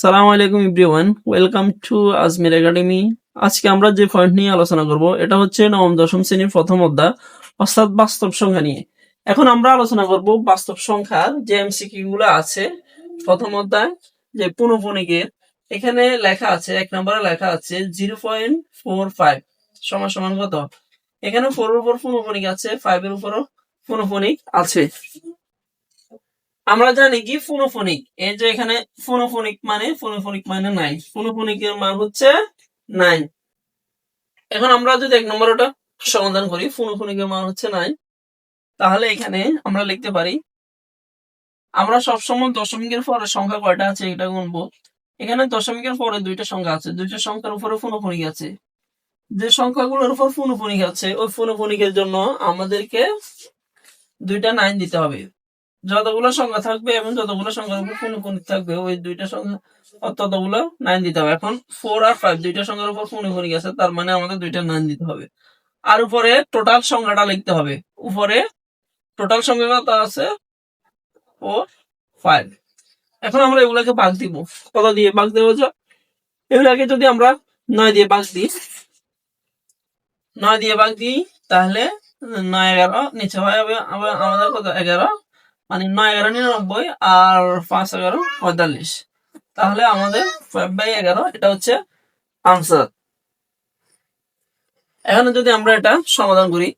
সালাম আলাইকুম everyone, welcome to Ajmir academy. আজকে আমরা যে পয়েন্ট নিয়ে আলোচনা করব, এটা হচ্ছে নবম, দশম শ্রেণির প্রথম অধ্যায়, অর্থাৎ বাস্তব সংখ্যা নিয়ে। এখন আমরা আলোচনা করব বাস্তব সংখ্যার যে এমসিকিউ গুলো আছে, প্রথম অধ্যায়, যে পুনঃপুনিকের এখানে লেখা আছে, এক নম্বরে লেখা আছে জিরো পয়েন্ট ফোর ফাইভ সমান সমান কত? এখানে ফোর উপর পুনঃপুনিক আছে ফাইভ এর উপরও পুনঃপুনিক আছে। আমরা জানি কি? ফোনোফোনিক। এই যে এখানে ফোনোফোনিক মানে ফোনোফোনিক মানে নাইন ফোনোফোনিকের মান হচ্ছে নাইন এখন আমরা যদি এক নম্বর ওটা সমাধান করি, ফোনোফোনিকের মান হচ্ছে নাইন তাহলে এখানে আমরা লিখতে পারি, আমরা সবসময় দশমিকের পরে সংখ্যা কয়টা আছে এটা গুনবো। এখানে দশমিকের পরে দুইটা সংখ্যা আছে, দুইটা সংখ্যার উপরে ফোনোফোনিক আছে। যে সংখ্যাগুলোর উপর ফোনোফোনিক আছে, ওই ফোনোফোনিকের জন্য আমাদেরকে দুইটা নাইন দিতে হবে। যতগুলো সংখ্যা থাকবে এবং যতগুলো সংখ্যার উপর ফোনোফোনিক থাকবে, ওই দুইটা সংখ্যা ততগুলো নাইন দিতে হবে। এখন ফোর আর ফাইভ দুইটা সংখ্যার উপর ফোনোফোনিক আছে তার মানে আমাদের দুইটা নাইন দিতে হবে। আর উপরে টোটাল সংখ্যাটা লিখতে হবে। উপরে টোটাল সংখ্যা কত আছে? ফোর ফাইভ এখন আমরা এগুলাকে ভাগ দিব। কত দিয়ে ভাগ দেবো এগুলাকে যদি আমরা নয় দিয়ে ভাগ দিই, নয় দিয়ে ভাগ দিই, তাহলে নয় এগারো, নিচে হয় আমাদের কত? এগারো। মানে নয় এগারো, নিরানব্বই আর পাঁচ এগারো পঁয়তাল্লিশ। তাহলে আমাদের বাই এগারো, এটা হচ্ছে আনসার এখানে যদি আমরা এটা সমাধান করি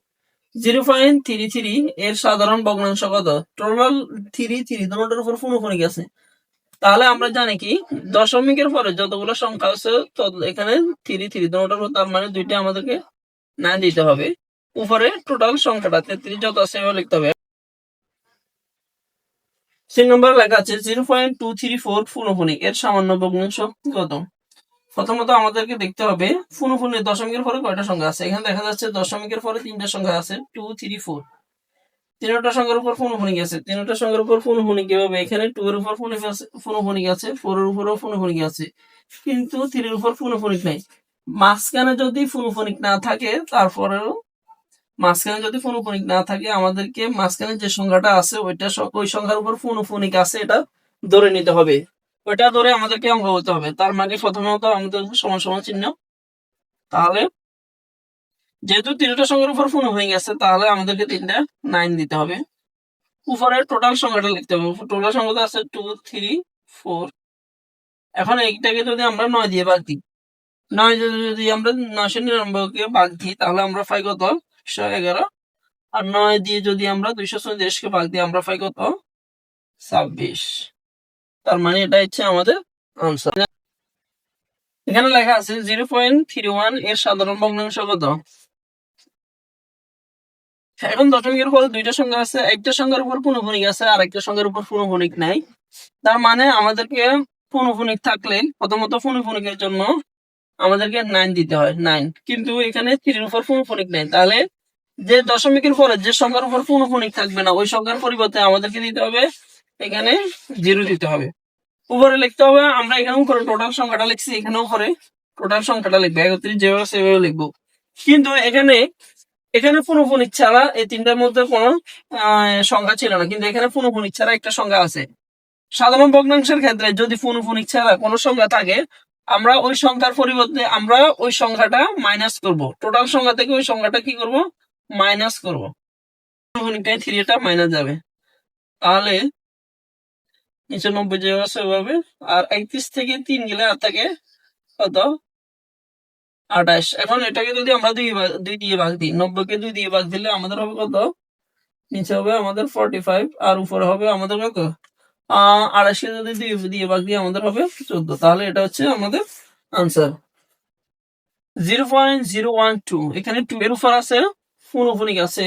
জিরো পয়েন্ট থ্রি থ্রি এর সাধারণ ভগ্নাংশ কত? টোটাল থ্রি থ্রি দুটোর উপর ফোনোফোনিক আছে তাহলে আমরা জানি কি, দশমিকের পরে যতগুলো সংখ্যা আছে এখানে থ্রি থ্রি দুটোর তার মানে দুইটা আমাদেরকে না দিতে হবে। উপরে টোটাল সংখ্যাটা, তেত্রিশ যত আছে লিখতে হবে। তিন নম্বর লেখা আছে zero point two three four ফুনোফোনিক এর সামান্য ভগ্নাংশ কত? প্রথমত আমাদেরকে দেখতে হবে ফুনোফোনিক দশমিকের পরে কয়টা সংখ্যা আছে? এখানে দেখা যাচ্ছে দশমিকের পরে তিনটা সংখ্যা আছে টু থ্রি ফোর তিনটা সংখ্যার উপর ফুনোফোনিক আছে তিনটা সংখ্যার উপর ফুনোফোনিক কীভাবে? এখানে টু এর উপর ফুনোফোনিক আছে ফোর এর উপরও ফুনোফোনিক আছে কিন্তু থ্রির উপর ফুনোফোনিক নাই। মাঝখানে যদি ফুনোফোনিক না থাকে, তারপরেও মাঝখানে যদি ফোনোফোনিক না থাকে, আমাদেরকে মাঝখানে যে সংখ্যাটা আছে, ওইটা ওই সংখ্যার উপর ফোনোফোনিক আছে, এটা ধরে নিতে হবে। ওইটা ধরে আমাদেরকে অঙ্ক করতে হবে। তার মানে প্রথমত আমাদের সমান সমান চিহ্ন। তাহলে যেহেতু তিনটা সংখ্যার উপর ফোন হয়ে গেছে তাহলে আমাদেরকে তিনটা নাইন দিতে হবে। উপরে টোটাল সংখ্যাটা লিখতে হবে। টোটাল সংখ্যাটা আছে টু থ্রি ফোর এখন এইটাকে যদি আমরা নয় দিয়ে ভাগ দিই, নয় যদি আমরা নয়শো নিরানব্বইকে ভাগ দিই, তাহলে আমরা পাই কত? একশো এগারো। আর নয় দিয়ে যদি আমরা দুইশো চল্লিশকে ভাগ দিই আমরা পাই কত? ছাব্বিশ। তার মানে এটা হচ্ছে আমাদের আনসার এখানে লেখা আছে জিরো পয়েন্ট থ্রি ওয়ানের সাধারণ ভগ্নাংশ কত? এখন দশমিকের পরে দুইটা সংখ্যা আছে, একটা সংখ্যার উপর পুনঃফনিক আছে, আর একটা সংখ্যার উপর পুনঃফনিক নাই। তার মানে আমাদেরকে পুনঃফনিক থাকলে প্রথমত পুনঃফনিকের জন্য আমাদেরকে নাইন দিতে হয় নাইন কিন্তু এখানে থ্রির উপর পুনঃফনিক নেই, তাহলে যে দশমিকের পরে, যে সংখ্যার উপর পুনঃফনিক থাকবে না, ওই সংখ্যার পরিবর্তে আমাদেরকে দিতে হবে এখানে জিরো দিতে হবে। উপরে লিখতে হবে, আমরা এখানে উপরে টোটাল সংখ্যাটা লিখছি, এখানে উপরে টোটাল সংখ্যাটা লিখব, একত্রিশ, যেভাবে সেভাবে লিখব। কিন্তু এখানে এখানে পুনঃফনিক ছাড়া এই তিনটার মধ্যে কোনো সংখ্যা ছিল না, কিন্তু এখানে পুনঃফনিক ছাড়া একটা সংখ্যা আছে। সাধারণ ভগ্নাংশের ক্ষেত্রে যদি পুনঃফনিক ছাড়া কোনো সংখ্যা থাকে, আমরা ওই সংখ্যার পরিবর্তে আমরা ওই সংখ্যাটা মাইনাস করব। টোটাল সংখ্যা থেকে ওই সংখ্যাটা কি করব? মাইনাস করব। পুনঃফনিকটাই থ্রিটা মাইনাস যাবে, তাহলে নিচে নব্বই যে আর একত্রিশ থেকে তিন গেলে আর থাকে কত? আঠাশ। এখন এটাকে যদি আমরা দুই দুই দিয়ে ভাগ দিই, নব্বইকে দুই দিয়ে ভাগ দিলে আমাদের হবে কত? নিচে হবে আমাদের ফর্টি ফাইভ আর উপরে হবে আমাদের কত? আড়াইশকে যদি দুই, দিয়ে ভাগ দিই, আমাদের হবে চোদ্দ। তাহলে এটা হচ্ছে আমাদের answer zero point zero one two এখানে টু এর উপর আছে ফুনফুনিক আছে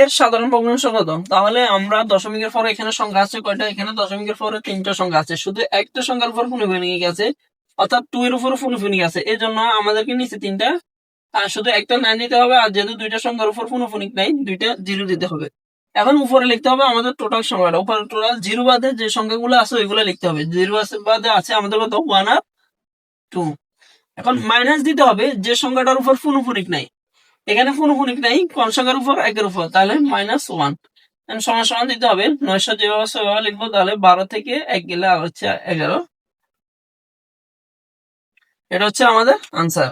এর সাধারণ ভগ্নাংশ কত? তাহলে আমরা দশমিকের পরে এখানে সংখ্যা আছে কয়টা? এখানে দশমিকের পরে তিনটা সংখ্যা আছে। শুধু একটা সংখ্যার উপর ফুনফুনিক আছে অর্থাৎ টু এর উপর ফুনফুনিক আছে এই জন্য আমাদেরকে নিচে তিনটা, আর শুধু একটা নাইন দিতে হবে, আর যেহেতু দুইটা সংখ্যার উপর ফুনফুনিক নাই, দুইটা জিরো দিতে হবে। এখন উপরে লিখতে হবে আমাদের টোটাল সংখ্যাটা। উপরে টোটাল জিরো বাদে যে সংখ্যাগুলো আছে, ওইগুলো লিখতে হবে। জিরো বাদে আছে আমাদের কত? ওয়ান আর টু এখন মাইনাস দিতে হবে যে সংখ্যাটার উপর ফুনফুনিক নাই। এখানে ফুনুফুনিক নাই, কম সংখ্যার উপর একের উপর। তাহলে মাইনাস ওয়ান সমান সমান দিতে হবে। নয়শো যেভাবে লিখব, তাহলে বারো থেকে এক গেলে আর হচ্ছে এগারো। এটা হচ্ছে আমাদের আনসার